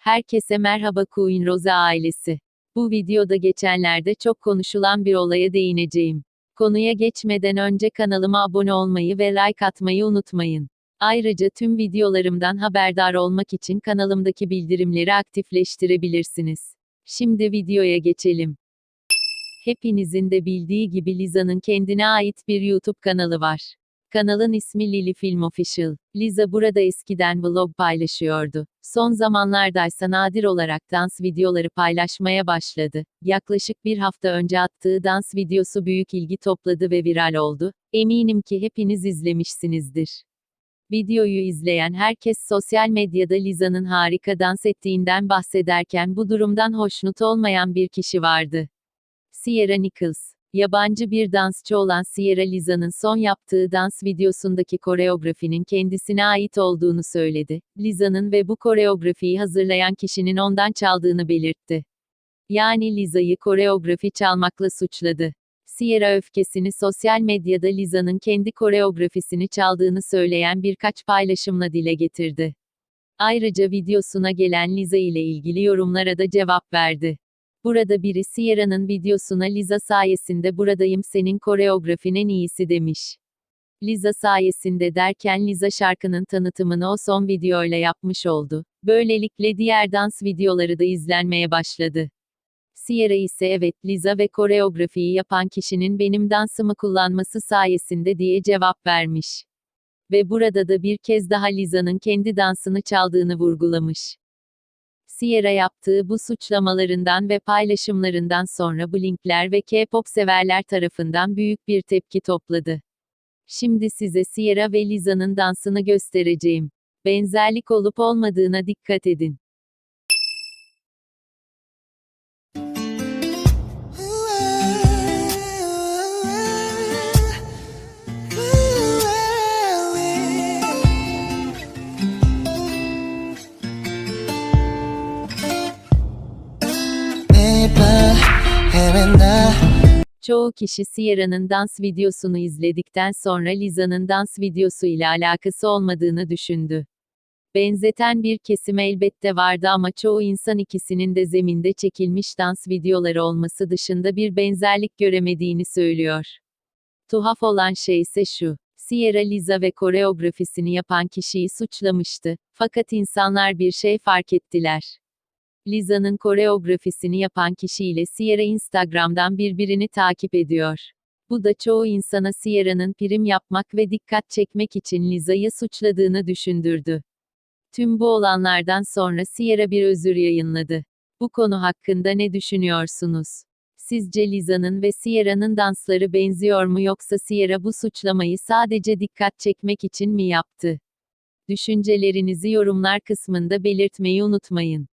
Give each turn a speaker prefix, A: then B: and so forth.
A: Herkese merhaba Queen Rose ailesi. Bu videoda geçenlerde çok konuşulan bir olaya değineceğim. Konuya geçmeden önce kanalıma abone olmayı ve like atmayı unutmayın. Ayrıca tüm videolarımdan haberdar olmak için kanalımdaki bildirimleri aktifleştirebilirsiniz. Şimdi videoya geçelim. Hepinizin de bildiği gibi Liza'nın kendine ait bir YouTube kanalı var. Kanalın ismi Lily Film Official. Liza burada eskiden vlog paylaşıyordu. Son zamanlardaysa nadir olarak dans videoları paylaşmaya başladı. Yaklaşık bir hafta önce attığı dans videosu büyük ilgi topladı ve viral oldu. Eminim ki hepiniz izlemişsinizdir. Videoyu izleyen herkes sosyal medyada Liza'nın harika dans ettiğinden bahsederken bu durumdan hoşnut olmayan bir kişi vardı. Sierra Nichols. Yabancı bir dansçı olan Sierra Liza'nın son yaptığı dans videosundaki koreografinin kendisine ait olduğunu söyledi. Liza'nın ve bu koreografiyi hazırlayan kişinin ondan çaldığını belirtti. Yani Liza'yı koreografi çalmakla suçladı. Sierra öfkesini sosyal medyada Liza'nın kendi koreografisini çaldığını söyleyen birkaç paylaşımla dile getirdi. Ayrıca videosuna gelen Liza ile ilgili yorumlara da cevap verdi. Burada biri Sierra'nın videosuna Liza sayesinde buradayım senin koreografin en iyisi demiş. Liza sayesinde derken Liza şarkının tanıtımını o son videoyla yapmış oldu. Böylelikle diğer dans videoları da izlenmeye başladı. Sierra ise evet Liza ve koreografiyi yapan kişinin benim dansımı kullanması sayesinde diye cevap vermiş. Ve burada da bir kez daha Liza'nın kendi dansını çaldığını vurgulamış. Sierra yaptığı bu suçlamalarından ve paylaşımlarından sonra bu linkler ve K-pop severler tarafından büyük bir tepki topladı. Şimdi size Sierra ve Liza'nın dansını göstereceğim. Benzerlik olup olmadığına dikkat edin. Çoğu kişi Sierra'nın dans videosunu izledikten sonra Liza'nın dans videosu ile alakası olmadığını düşündü. Benzeten bir kesim elbette vardı ama çoğu insan ikisinin de zeminde çekilmiş dans videoları olması dışında bir benzerlik göremediğini söylüyor. Tuhaf olan şey ise şu. Sierra Liza ve koreografisini yapan kişiyi suçlamıştı. Fakat insanlar bir şey fark ettiler. Liza'nın koreografisini yapan kişiyle Sierra Instagram'dan birbirini takip ediyor. Bu da çoğu insana Sierra'nın prim yapmak ve dikkat çekmek için Liza'yı suçladığını düşündürdü. Tüm bu olanlardan sonra Sierra bir özür yayınladı. Bu konu hakkında ne düşünüyorsunuz? Sizce Liza'nın ve Sierra'nın dansları benziyor mu yoksa Sierra bu suçlamayı sadece dikkat çekmek için mi yaptı? Düşüncelerinizi yorumlar kısmında belirtmeyi unutmayın.